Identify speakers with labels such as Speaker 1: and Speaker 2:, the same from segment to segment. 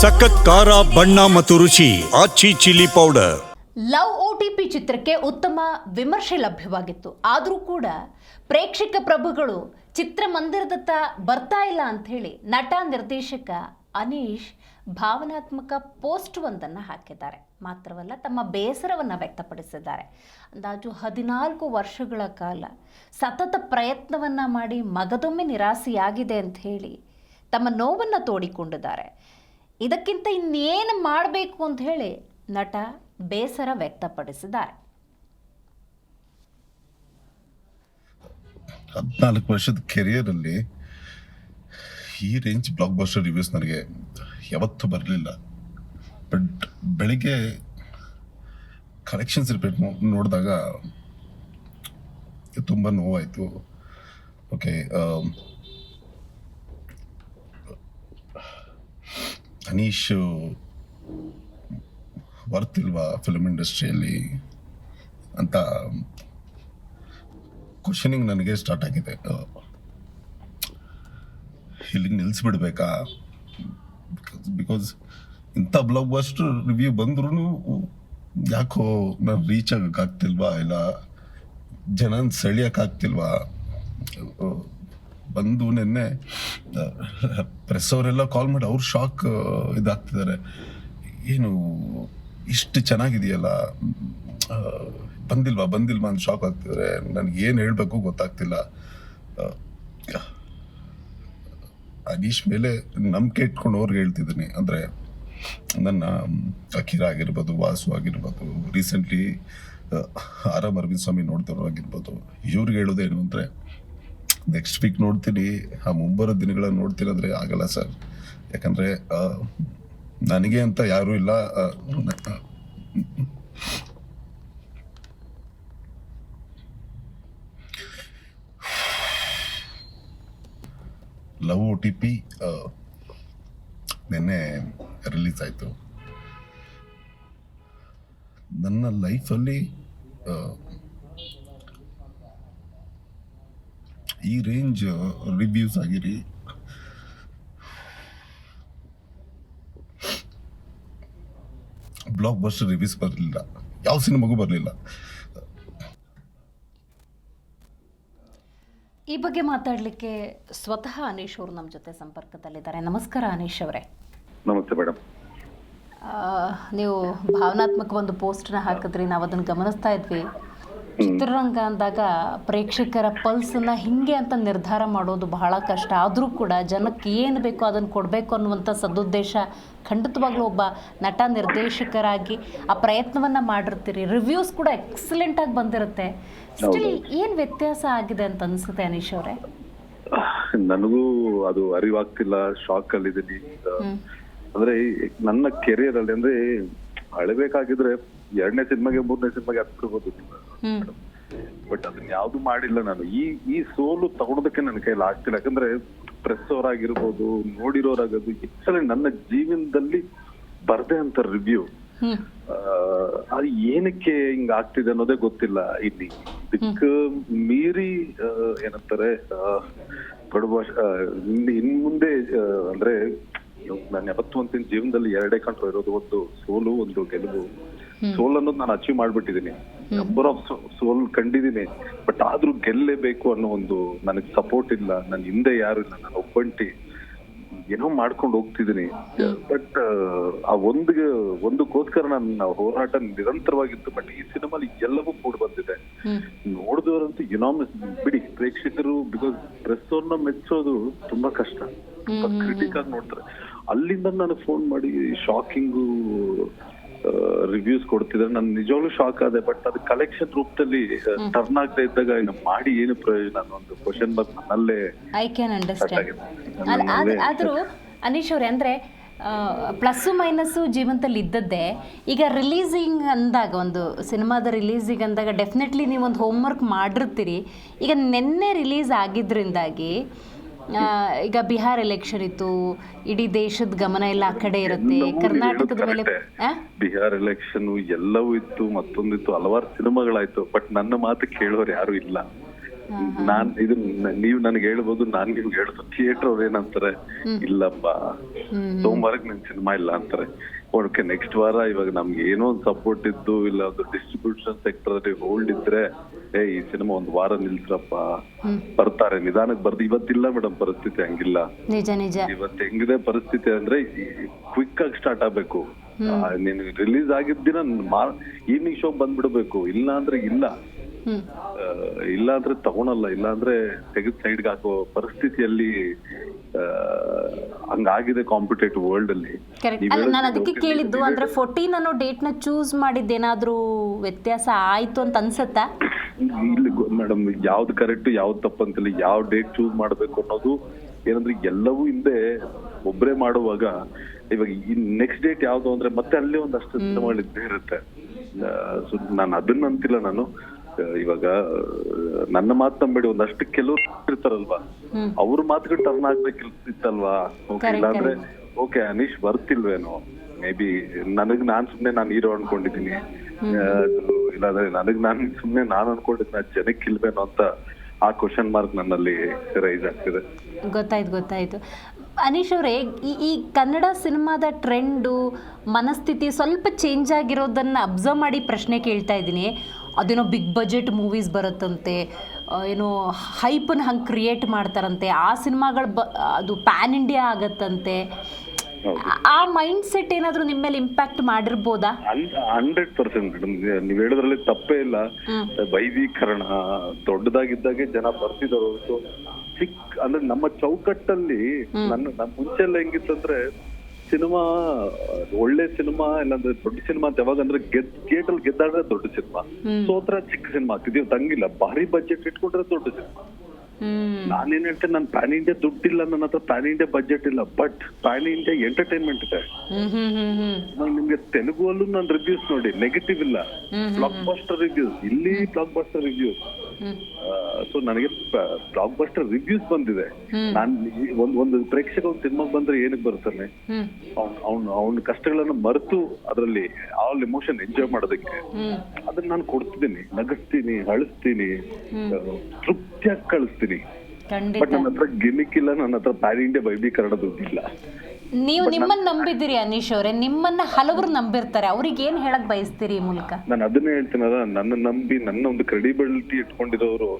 Speaker 1: ಸಖತ್ ಖಾರ, ಬಣ್ಣ ಮತ್ತು ರುಚಿ, Aachi chilli powder.
Speaker 2: Love O T P ಚಿತ್ರಕ್ಕೆ ಉತ್ತಮ ವಿಮರ್ಶೆ ಲಭ್ಯವಾಗಿತ್ತು. ಆದರೂ ಕೂಡ ಪ್ರೇಕ್ಷಕ ಪ್ರಭುಗಳು ಚಿತ್ರಮಂದಿರದತ್ತ ಬರ್ತಾ ಇಲ್ಲ ಅಂತ ಹೇಳಿ ನಟ ನಿರ್ದೇಶಕ ಅನೀಶ್ ಭಾವನಾತ್ಮಕ ಪೋಸ್ಟ್ ಒಂದನ್ನು ಹಾಕಿದ್ದಾರೆ. ಮಾತ್ರವಲ್ಲ, ತಮ್ಮ ಬೇಸರವನ್ನು ವ್ಯಕ್ತಪಡಿಸಿದ್ದಾರೆ. ಅಂದಾಜು ಹದಿನಾಲ್ಕು ವರ್ಷಗಳ ಕಾಲ ಸತತ ಪ್ರಯತ್ನವನ್ನು ಮಾಡಿ ಮಗದೊಮ್ಮೆ ನಿರಾಸೆಯಾಗಿದೆ ಅಂತ ಹೇಳಿ ತಮ್ಮ ನೋವನ್ನು ತೋಡಿಕೊಂಡಿದ್ದಾರೆ. ಇದಕ್ಕಿಂತ ಇನ್ನೇನು ಮಾಡಬೇಕು ಅಂತ ಹೇಳಿ ನಟ ಬೇಸರ ವ್ಯಕ್ತಪಡಿಸಿದ್ದಾರೆ.
Speaker 3: ಹದಿನಾಲ್ಕು ವರ್ಷದ ಕೆರಿಯರಲ್ಲಿ ಈ ರೇಂಜ್ ಬ್ಲಾಕ್ ಬಸ್ಟರ್ ರಿವ್ಯೂಸ್ ನನಗೆ ಯಾವತ್ತೂ ಬರಲಿಲ್ಲ. ಬಟ್ ಬೆಳಿಗ್ಗೆ ಕಲೆಕ್ಷನ್ಸ್ ರಿಪೇಟ್ ನೋಡಿದಾಗ ತುಂಬ ನೋವಾಯಿತು. ಓಕೆ ಅನೀಶ್ ಇಲ್ವಾ ಫಿಲ್ಮ್ ಇಂಡಸ್ಟ್ರಿಯಲ್ಲಿ ಅಂತ ಕ್ವಶನಿಂಗ್ ನನಗೆ ಸ್ಟಾರ್ಟ್ ಆಗಿದೆ. ಇಲ್ಲಿಗೆ ನಿಲ್ಲಿಸ್ಬಿಡ್ಬೇಕಾ ಬಿಕಾಸ್ ಇಂಥ ಬ್ಲಾಗ್ ಬಸ್ಟರ್ ರಿವ್ಯೂ ಬಂದ್ರೂ ಯಾಕೋ ನಾನು ರೀಚ್ ಆಗೋಕ್ಕಾಗ್ತಿಲ್ವಾ? ಇಲ್ಲ, ಜನನ ಸೆಳಿಯೋಕ್ಕಾಗ್ತಿಲ್ವಾ ಬಂದು ನಿನ್ನೆ ಪ್ರೆಸ್ ಅವರೆಲ್ಲ ಕಾಲ್ ಮಾಡಿ ಅವ್ರು ಶಾಕ್ ಇದಾಗ್ತಿದ್ದಾರೆ. ಏನು, ಇಷ್ಟು ಚೆನ್ನಾಗಿದೆಯಲ್ಲ? ಬಂದಿಲ್ವಾ? ಬಂದಿಲ್ವಾ ಅಂತ ಶಾಕ್ ಆಗ್ತಿದ್ದಾರೆ. ನನಗೆ ಏನು ಹೇಳಬೇಕು ಗೊತ್ತಾಗ್ತಿಲ್ಲ. ಅನೀಶ್ ಮೇಲೆ ನಂಬಿಕೆ ಇಟ್ಕೊಂಡು ಅವ್ರಿಗೆ ಹೇಳ್ತಿದ್ದೀನಿ. ಅಂದರೆ, ನನ್ನ, ಅಖಿರ ಆಗಿರ್ಬೋದು, ವಾಸು ಆಗಿರ್ಬೋದು recently R M Aravind Swamy ನೋಡ್ತಿರೋ ಆಗಿರ್ಬೋದು, ಇವ್ರಿಗೆ ಹೇಳೋದೇನು ಅಂದರೆ ನೆಕ್ಸ್ಟ್ ವೀಕ್ ನೋಡ್ತೀನಿ. ಆ ಮುಂಬರೋ ದಿನಗಳನ್ನು ನೋಡ್ತೀನಿ ಅಂದರೆ ಆಗಲ್ಲ ಸರ್. ಯಾಕಂದರೆ ನನಗೆ ಅಂತ ಯಾರೂ ಇಲ್ಲ. ಲವ್ ಓ ಟಿ ಪಿ ನಿನ್ನೆ ರಿಲೀಸ್ ಆಯಿತು. ನನ್ನ ಲೈಫಲ್ಲಿ ಈ ರೇಂಜ್ ರಿವ್ಯೂಸ್ ಆಗಿರಿ. ಬ್ಲಾಕ್ ಬಸ್ಟರ್ ರಿವ್ಯೂಸ್ ಬರಲಿಲ್ಲ. ಯಾವ ಸಿನಿಮಾಗೂ ಬರಲಿಲ್ಲ.
Speaker 2: ಈ ಬಗ್ಗೆ ಮಾತಾಡಲಿಕ್ಕೆ ಸ್ವತಃ ಅನೀಶ್ ಅವರು ನಮ್ಮ ಜೊತೆ ಸಂಪರ್ಕದಲ್ಲಿದ್ದಾರೆ. ನಮಸ್ಕಾರ ಅನೀಶ್ ಅವರೇ.
Speaker 4: ನಮಸ್ತೆ ಮೇಡಮ್
Speaker 2: ಆ, ನೀವು ಭಾವನಾತ್ಮಕ ಒಂದು ಪೋಸ್ಟ್ನ ಹಾಕಿದ್ರಿ. ನಾವು ಅದನ್ನು ಗಮನಿಸ್ತಾ ಇದ್ವಿ. ಚಿತ್ರರಂಗ ಅಂದಾಗ ಪ್ರೇಕ್ಷಕರ ಪಲ್ಸನ್ನ ಹಿಂಗೆ ಅಂತ ನಿರ್ಧಾರ ಮಾಡೋದು ಬಹಳ ಕಷ್ಟ. ಆದರೂ ಕೂಡ ಜನಕ್ಕೆ ಏನು ಬೇಕೋ ಅದನ್ನು ಕೊಡಬೇಕು ಅನ್ನುವಂಥ ಸದುದ್ದೇಶ ಖಂಡಿತವಾಗ್ಲೂ ಒಬ್ಬ ನಟ ನಿರ್ದೇಶಕರಾಗಿ ಆ ಪ್ರಯತ್ನವನ್ನು ಮಾಡಿರ್ತೀರಿ. ರಿವ್ಯೂಸ್ ಕೂಡ ಎಕ್ಸಲೆಂಟಾಗಿ ಬಂದಿರುತ್ತೆ. ಸ್ಟಿಲ್ ಏನು ವ್ಯತ್ಯಾಸ ಆಗಿದೆ ಅಂತ ಅನಿಸುತ್ತೆ ಅನೀಶ್ ಅವರೇ?
Speaker 4: ನನಗೂ ಅದು ಅರಿವಾಗ್ತಿಲ್ಲ. ಶಾಕ್ ಅಲ್ಲಿ ಇದೀನಿ ಅಂದ್ರೆ ನನ್ನ ಕೆರಿಯರ್ ಅಲ್ಲಿ ಅಂದ್ರೆ ಅಳಬೇಕಾಗಿದ್ರೆ ಎರಡನೇ ಸಿನಿಮಾಗೆ ಮೂರನೇ ಸಿನಿಮಾಗೆ ಹತ್ತಿರ್ಬೋದು
Speaker 2: ಮೇಡಮ್
Speaker 4: ಬಟ್ ಅದನ್ನ ಯಾವ್ದು ಮಾಡಿಲ್ಲ ನಾನು. ಈ ಈ ಸೋಲು ತಗೊಳೋದಕ್ಕೆ ನನ್ನ ಕೈಲಿ ಆಗ್ತಿಲ್ಲ. ಯಾಕಂದ್ರೆ ಪ್ರೆಸ್ ಅವರಾಗಿರ್ಬೋದು ನೋಡಿರೋರಾಗೋದು ಎಕ್ಸಲೆಂಟ್ ನನ್ನ ಜೀವನದಲ್ಲಿ ಬರ್ದೆ ಅಂತ ರಿವ್ಯೂ ಅದು ಏನಕ್ಕೆ ಹಿಂಗ ಆಗ್ತಿದೆ ಅನ್ನೋದೇ ಗೊತ್ತಿಲ್ಲ ಇಲ್ಲಿ. ಇದಕ್ಕ ಮೀರಿ ಏನಂತಾರೆ ಕಡುಬ ಇನ್ ಇನ್ ಮುಂದೆ ಅಂದ್ರೆ ನಾನು ಯಾವತ್ತು ಅಂತಿನ ಜೀವನದಲ್ಲಿ ಎರಡೇ ಕಂಟ್ರೋ ಇರೋದು ಒಂದು ಸೋಲು ಒಂದು ಗೆಲುವು. ಸೋಲ್ ಅನ್ನೋದು ನಾನು ಅಚೀವ್ ಮಾಡ್ಬಿಟ್ಟಿದೀನಿ. ನಂಬರ್ ಆಫ್ ಸೋಲ್ ಕಂಡಿದ್ದೀನಿ ಬಟ್ ಆದ್ರೂ ಗೆಲ್ಲೇಬೇಕು ಅನ್ನೋ ಒಂದು ನನಗೆ ಸಪೋರ್ಟ್ ಇಲ್ಲ. ನನ್ನ ಹಿಂದೆ ಯಾರು ಇಲ್ಲ. ನಾನು ಒಬ್ಬಂಟಿ. ಏನೋ ಮಾಡ್ಕೊಂಡು ಹೋಗ್ತಿದ್ದೀನಿ ಬಟ್ ಆ ಒಂದು ಒಂದಕ್ಕೋಸ್ಕರ ನನ್ನ ಹೋರಾಟ ನಿರಂತರವಾಗಿತ್ತು. ಬಟ್ ಈ ಸಿನಿಮಾಲಿ ಎಲ್ಲವೂ ಕೂಡ ಬಂದಿದೆ. ನೋಡಿದವರಂತೂ ಯುನಾಮಿಸ್ ಬಿಡಿ ಪ್ರೇಕ್ಷಕರು ಬಿಕಾಸ್ ಪ್ರೆಸ್ ಅವ್ರನ್ನ ಮೆಚ್ಚೋದು ತುಂಬಾ ಕಷ್ಟ. ಕ್ರಿಟಿಕ್ ಆಗಿ ನೋಡ್ತಾರೆ. ಅಲ್ಲಿಂದ ನಾನು ಫೋನ್ ಮಾಡಿ ಶಾಕಿಂಗು ರಿವ್ಯೂಸ್ ಕೊಡ್ತಿದ್ರೆ ನಾನು ನಿಜವಾಗ್ಲೂ ಶಾಕ್ ಆದೆ ಬಟ್ ಅದು ಕಲೆಕ್ಷನ್ ರೂಪದಲ್ಲಿ ಟರ್ನ್ ಆಗ್ತಾ ಇದ್ದಾಗ ಮಾಡಿ ಏನು ಪ್ರಯೋಜನ ಅನ್ನೋ ಒಂದು ಕ್ವಶನ್ ಮಾರ್ಕ್ ನನ್ನಲ್ಲೇ
Speaker 2: ಐ ಕ್ಯಾನ್ ಅಂಡರ್ಸ್ಟ್ಯಾಂಡ್ ಆದ್ರೂ ಅನೀಶ್ ಅವ್ರೆ ಅಂದ್ರೆ ಪ್ಲಸ್ಸು ಮೈನಸ್ಸು ಜೀವನದಲ್ಲಿ ಇದ್ದದ್ದೇ ಈಗ ರಿಲೀಸಿಂಗ್ ಅಂದಾಗ ಒಂದು ಸಿನಿಮಾದ ರಿಲೀಸಿಂಗ್ ಅಂದಾಗ ಡೆಫಿನೆಟ್ಲಿ ನೀವು ಒಂದು ಹೋಮ್ವರ್ಕ್ ಮಾಡಿರ್ತೀರಿ. ಈಗ ನಿನ್ನೆ ರಿಲೀಸ್ ಆಗಿದ್ದರಿಂದಾಗಿ ಆ, ಈಗ ಬಿಹಾರ್ ಎಲೆಕ್ಷನ್ ಇತ್ತು ಇಡೀ ದೇಶದ ಗಮನ ಎಲ್ಲ ಆ ಕಡೆ ಇರುತ್ತೆ ಕರ್ನಾಟಕದ ಮೇಲೆ. ಆ?
Speaker 4: ಬಿಹಾರ್ ಎಲೆಕ್ಷನ್ ಎಲ್ಲವೂ ಇತ್ತು ಮತ್ತೊಂದಿತ್ತು ಹಲವಾರು ಸಿನಿಮಾಗಳಾಯ್ತು ಬಟ್ ನನ್ನ ಮಾತು ಕೇಳೋರು ಯಾರು ಇಲ್ಲ. ನಾನ್ ಇದು ನೀವ್ ನನಗೆ ಹೇಳ್ಬೋದು ನಾನ್ ನಿಮ್ಗೆ ಹೇಳ್ಬೋದು ಥಿಯೇಟರ್ ಅವ್ರು ಏನಂತಾರೆ ಇಲ್ಲಪ್ಪ ಸೋಮವಾರಕ್ಕೆ ನಿನ್ ಸಿನಿಮಾ ಇಲ್ಲ ಅಂತಾರೆ. ಓಕೆ ನೆಕ್ಸ್ಟ್ ವಾರ ಇವಾಗ ನಮ್ಗೆ ಏನೋ ಒಂದು ಸಪೋರ್ಟ್ ಇದ್ದು ಇಲ್ಲ ಒಂದು ಡಿಸ್ಟ್ರಿಬ್ಯೂಷನ್ ಸೆಕ್ಟರ್ ಅಲ್ಲಿ ಹೋಲ್ಡ್ ಇದ್ರೆ ಏ ಈ ಸಿನಿಮಾ ಒಂದು ವಾರ ನಿಲ್ಸ್ರಪ್ಪ. ಬರ್ತಾರೆ ನಿಧಾನಕ್ಕೆ ಬರ್ದು ಇವತ್ತಿಲ್ಲ ಮೇಡಮ್ ಪರಿಸ್ಥಿತಿ ಹಂಗಿಲ್ಲ.
Speaker 2: ನಿಜ ನಿಜ.
Speaker 4: ಇವತ್ತು ಹೆಂಗಿದೆ ಪರಿಸ್ಥಿತಿ ಅಂದ್ರೆ ಕ್ವಿಕ್ ಆಗಿ ಸ್ಟಾರ್ಟ್ ಆಗ್ಬೇಕು. ನೀನು ರಿಲೀಸ್ ಆಗಿದ್ದ ದಿನ ಈವ್ನಿಂಗ್ ಶೋ ಬಂದ್ಬಿಡ್ಬೇಕು. ಇಲ್ಲ ಅಂದ್ರೆ ಇಲ್ಲ. ಇಲ್ಲ ಅಂದ್ರೆ ತಗೊಳಲ್ಲ. ಇಲ್ಲ ಅಂದ್ರೆ ತೆಗೆದ್ ಸೈಡ್ಗೆ ಹಾಕೋ ಪರಿಸ್ಥಿತಿಯಲ್ಲಿ ಹಂಗಾಗಿದೆ ಕಾಂಪಿಟೇಟಿವ್ ವರ್ಲ್ಡ್ ಅಲ್ಲಿ.
Speaker 2: ನಾನು ಅದಕ್ಕೆ ಕೇಳಿದ್ದು ಅಂದ್ರೆ ಫೋರ್ಟೀನ್ ಅನ್ನೋ ನ ಚೂಸ್ ಮಾಡಿದ್ದೇನಾದ್ರೂ ವ್ಯತ್ಯಾಸ ಆಯ್ತು ಅಂತ ಅನ್ಸತ್ತಾ?
Speaker 4: ಇಲ್ಲಿ ಮೇಡಮ್ ಯಾವ್ದು ಕರೆಕ್ಟ್ ಯಾವ್ದು ತಪ್ಪಂತಿಲ್ಲ ಯಾವ ಡೇಟ್ ಚೂಸ್ ಮಾಡ್ಬೇಕು ಅನ್ನೋದು ಏನಂದ್ರೆ ಎಲ್ಲವೂ ಹಿಂದೆ ಒಬ್ಬರೇ ಮಾಡುವಾಗ ಇವಾಗ ಈ ನೆಕ್ಸ್ಟ್ ಡೇಟ್ ಯಾವ್ದು ಅಂದ್ರೆ ಮತ್ತೆ ಅಲ್ಲೇ ಒಂದಷ್ಟು ಸಿನಿಮಾಗಳು ಇದ್ದೇ ಇರುತ್ತೆ. ಸೊ ನಾನು ಅದನ್ನ ಅಂತಿಲ್ಲ ನಾನು. ಇವಾಗ ನನ್ನ ಮಾತು ನಂಬೇಡಿ ಒಂದಷ್ಟು ಕೆಲವ್ರು ಇರ್ತಾರಲ್ವಾ? ಅವ್ರ ಮಾತುಗಳು ಟರ್ನ್ ಆಗ್ಬೇಕಿತ್ತಲ್ವಾ ಇಲ್ಲಾಂದ್ರೆ ಓಕೆ ಅನೀಶ್ ಬರ್ತಿಲ್ವೇನೋ? ಮೇ ಬಿ ನನಗ್ ನಾನ್ ಸುಮ್ನೆ ನಾನು ಹೀರೋ ಅನ್ಕೊಂಡಿದೀನಿ ಇಲ್ಲಾಂದ್ರೆ ನನಗ್ ನಾನು ಸುಮ್ನೆ ನಾನು ಅನ್ಕೊಂಡಿದ್ ನಾ ಜನಕ್ಕೆ ಇಲ್ವೇನೋ ಅಂತ ಆ ಕ್ವಶನ್ ಮಾರ್ಕ್ ನನ್ನಲ್ಲಿ ರೈಸ್ ಆಗ್ತಿದೆ.
Speaker 2: ಗೊತ್ತಾಯ್ತು ಗೊತ್ತಾಯ್ತು. ಅನೀಶ್ ಅವರೇ, ಈ ಕನ್ನಡ ಸಿನಿಮಾದ ಟ್ರೆಂಡು ಮನಸ್ಥಿತಿ ಸ್ವಲ್ಪ ಚೇಂಜ್ ಆಗಿರೋದನ್ನು ಅಬ್ಸರ್ವ್ ಮಾಡಿ ಪ್ರಶ್ನೆ ಕೇಳ್ತಾ ಇದ್ದೀನಿ. ಅದೇನೋ ಬಿಗ್ ಬಜೆಟ್ ಮೂವೀಸ್ ಬರುತ್ತಂತೆ ಏನೋ ಹೈಪನ್ನು ಹಂಗೆ ಕ್ರಿಯೇಟ್ ಮಾಡ್ತಾರಂತೆ, ಆ ಸಿನಿಮಾಗಳು ಬ, ಅದು ಪ್ಯಾನ್ ಇಂಡಿಯಾ ಆಗತ್ತಂತೆ. ಆ- ಮೈಂಡ್ ಸೆಟ್ ಏನಾದರೂ ನಿಮ್ಮ ಮೇಲೆ ಇಂಪ್ಯಾಕ್ಟ್ ಮಾಡಿರ್ಬೋದಾ?
Speaker 4: ಹಂಡ್ರೆಡ್ ಪರ್ಸೆಂಟ್ ಮೇಡಮ್ ನೀವ್ ಹೇಳೋದ್ರಲ್ಲಿ ತಪ್ಪೇ ಇಲ್ಲ. ವೈದೀಕರಣ ದೊಡ್ಡದಾಗಿದ್ದಾಗೆ ಜನ ಬರ್ತಿದ್ರು ಚಿಕ್ಕ ಅಂದ್ರೆ ನಮ್ಮ ಚೌಕಟ್ಟಲ್ಲಿ ನನ್ನ ನಮ್ಮ ಮುಂಚೆ ಎಲ್ಲ ಹೆಂಗಿತ್ತಂದ್ರೆ ಸಿನಿಮಾ ಒಳ್ಳೆ ಸಿನಿಮಾ ಇಲ್ಲಾಂದ್ರೆ ದೊಡ್ಡ ಸಿನಿಮಾ ಅಂತ ಯಾವಾಗ ಅಂದ್ರೆ ಗೆದ್ ಥಿಯೇಟರ್ ಗೆದ್ದಾಡ್ರೆ ದೊಡ್ಡ ಸಿನಿಮಾ. ಸೋತ್ರ ಚಿಕ್ಕ ಸಿನಿಮಾ ಆಗ್ತಿದೀವಿ. ತಂಗಿಲ್ಲ. ಭಾರಿ ಬಜೆಟ್ ಇಟ್ಕೊಂಡ್ರೆ ದೊಡ್ಡ ಸಿನಿಮಾ. ನಾನೇನ್ ಹೇಳ್ತೇನೆ ನನ್ನ ಪ್ಯಾನ್ ಇಂಡಿಯಾ ದುಡ್ಡಿಲ್ಲ ನನ್ನ ಹತ್ರ ಪ್ಯಾನ್ ಇಂಡಿಯಾ ಬಜೆಟ್ ಇಲ್ಲ ಬಟ್ ಪ್ಯಾನ್ ಇಂಡಿಯಾ ಎಂಟರ್ಟೈನ್ಮೆಂಟ್ ಇದೆ.
Speaker 2: ನಾನು
Speaker 4: ನಾನ್ ನಿಮ್ಗೆ ತೆಲುಗು ಅಲ್ಲೂ ನಾನು ರಿವ್ಯೂಸ್ ನೋಡಿ ನೆಗೆಟಿವ್ ಇಲ್ಲ. ಬ್ಲಾಕ್ ಬಸ್ಟರ್ ರಿವ್ಯೂಸ್ ಇಲ್ಲಿ ಬ್ಲಾಕ್ ಬಸ್ಟರ್ ರಿವ್ಯೂಸ್ ಸೊ ನನಗೆ ಬ್ಲಾಕ್ ಬಸ್ಟರ್ ರಿವ್ಯೂಸ್ ಬಂದಿದೆ. ನಾನ್ ಒಂದ್ ಒಂದು ಪ್ರೇಕ್ಷಕ ಒಂದು ಸಿನಿಮಾಗ್ ಬಂದ್ರೆ ಏನಕ್ಕೆ ಬರ್ತಾನೆ ಅವ್ನ್ ಅವ್ನ್ ಅವ್ನ ಕಷ್ಟಗಳನ್ನ ಮರೆತು ಅದರಲ್ಲಿ ಆಲ್ ಎಮೋಷನ್ ಎಂಜಾಯ್ ಮಾಡೋದಕ್ಕೆ. ಅದನ್ನ ನಾನು ಕೊಡ್ತಿದ್ದೀನಿ. ನಗಿಸ್ತೀನಿ ಅಳಿಸ್ತೀನಿ. ತೃಪ್ತಿಯಾಗಿ ಕಳಿಸ್ತೀನಿ. ಬಟ್ ನನ್ನ ಹತ್ರ ಗಿಮಿಕ್ ಇಲ್ಲ ನನ್ನ ಹತ್ರ ಪ್ಯಾನ್ ಇಂಡಿಯಾ ವೈಭೀಕರಣ ದುಡ್ಡಿಲ್ಲ.
Speaker 2: ನೀವು ನಿಮ್ಮನ್ನ ನಂಬಿದ್ದೀರಿ ಅನೀಶ್ ಅವರೇ. ನಿಮ್ಮನ್ನ ಹಲವರು ನಂಬಿರ್ತಾರೆ. ಅವ್ರಿಗೆ ಏನ್ ಹೇಳಕ್ ಬಯಸ್ತೀರಿ ಈ ಮೂಲಕ?
Speaker 4: ನಾನು ಅದನ್ನೇ ಹೇಳ್ತೀನಲ್ಲ ನನ್ನ ನಂಬಿ ನನ್ನ ಒಂದು ಕ್ರೆಡಿಬಿಲಿಟಿ ಇಟ್ಕೊಂಡಿರೋರು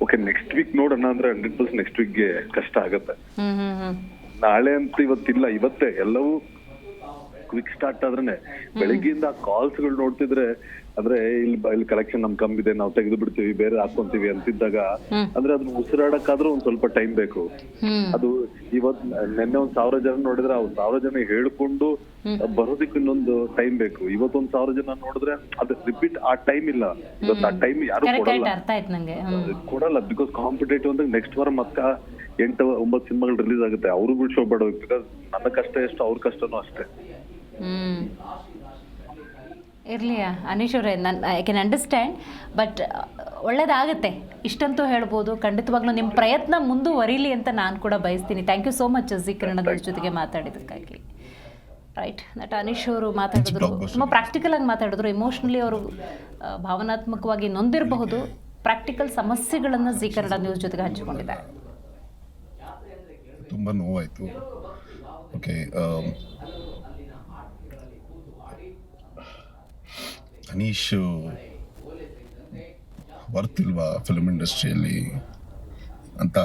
Speaker 4: ಓಕೆ ನೆಕ್ಸ್ಟ್ ವೀಕ್ ನೋಡೋಣ ಅಂದ್ರೆ ಹಂಡ್ರೆಡ್ ಪರ್ಸೆಂಟ್ ನೆಕ್ಸ್ಟ್ ವೀಕ್ಗೆ ಕಷ್ಟ ಆಗತ್ತೆ.
Speaker 2: ಹ್ಮ್ ಹ್ಮ್ ಹ್ಮ್.
Speaker 4: ನಾಳೆ ಅಂತ ಇವತ್ತಿಲ್ಲ ಇವತ್ತೇ ಎಲ್ಲವೂ ಕ್ವಿಕ್ ಸ್ಟಾರ್ಟ್ ಆದ್ರೆ ಬೆಳಗ್ಗೆಯಿಂದ ಕಾಲ್ಸ್ಗಳು ನೋಡ್ತಿದ್ರೆ ಅಂದ್ರೆ ಇಲ್ಲಿ ಇಲ್ಲಿ ಕಲೆಕ್ಷನ್ ನಮ್ ಕಮ್ಮಿದೆ ನಾವು ತೆಗೆದು ಬಿಡ್ತೀವಿ ಬೇರೆ ಹಾಕೊಂತೀವಿ ಅಂತಿದ್ದಾಗ ಅಂದ್ರೆ ಅದನ್ನ ಉಸಿರಾಡಕ್ಕಾದ್ರೂ ಒಂದ್ ಸ್ವಲ್ಪ ಟೈಮ್ ಬೇಕು. ಅದು ಇವತ್ ನಿನ್ನೆ ಒಂದ್ ಸಾವಿರ ಜನ ನೋಡಿದ್ರೆ ಅವ್ರು ಸಾವಿರ ಜನ ಹೇಳ್ಕೊಂಡು ಬರೋದಕ್ಕೆ ಇನ್ನೊಂದು ಟೈಮ್ ಬೇಕು. ಇವತ್ತೊಂದ್ ಸಾವಿರ ಜನ ನೋಡಿದ್ರೆ ಅದ್ ರಿಪೀಟ್ ಆ ಟೈಮ್ ಇಲ್ಲ. ಇವತ್ತು ಆ ಟೈಮ್ ಯಾರು ಕೊಡಲ್ಲ. ಕೊಡಲ್ಲ ಬಿಕಾಸ್ ಕಾಂಪಿಟೇಟಿವ್ ಅಂದ್ರೆ ನೆಕ್ಸ್ಟ್ ವಾರ ಮತ್ತೆ ಎಂಟು ಒಂಬತ್ತು ಸಿನಿಮಾಗಳು ರಿಲೀಸ್ ಆಗುತ್ತೆ. ಅವರು ಬಿಡ್ ಶೋ ಬಿಕಾಸ್ ನನ್ನ ಕಷ್ಟ ಎಷ್ಟು ಅವ್ರ ಕಷ್ಟನೂ ಅಷ್ಟೇ.
Speaker 2: ಇರಲಿ ಅನೀಶ್ ಅವರೇ ನನ್ನ ಐ ಕ್ಯಾನ್ ಅಂಡರ್ಸ್ಟ್ಯಾಂಡ್ ಬಟ್ ಒಳ್ಳೇದಾಗುತ್ತೆ. ಇಷ್ಟಂತೂ ಹೇಳ್ಬೋದು. ಖಂಡಿತವಾಗ್ಲೂ ನಿಮ್ಮ ಪ್ರಯತ್ನ ಮುಂದುವರಿಲಿ ಅಂತ ನಾನು ಕೂಡ ಬಯಸ್ತೀನಿ. Thank you so much ji ಜೊತೆಗೆ ಮಾತಾಡಿದ್ದಕ್ಕಾಗಿ ರೈಟ್ ನಟ ಅನೀಶ್ ಅವರು ಮಾತಾಡಿದ್ರು. ತುಂಬ ಪ್ರಾಕ್ಟಿಕಲ್ ಆಗಿ ಮಾತಾಡಿದ್ರು. ಇಮೋಷ್ನಲಿ ಅವರು ಭಾವನಾತ್ಮಕವಾಗಿ ನೊಂದಿರಬಹುದು. ಪ್ರಾಕ್ಟಿಕಲ್ ಸಮಸ್ಯೆಗಳನ್ನು ಜಿ ಕನ್ನಡ ನ್ಯೂಸ್ ಜೊತೆಗೆ ಹಂಚಿಕೊಂಡಿದ್ದಾರೆ.
Speaker 3: ತುಂಬ ನೋವಾಯಿತು. ಓಕೆ ಅನೀಶ್ ಬರ್ತಿಲ್ವಾ ಫಿಲ್ಮ್ ಇಂಡಸ್ಟ್ರಿಯಲ್ಲಿ ಅಂತ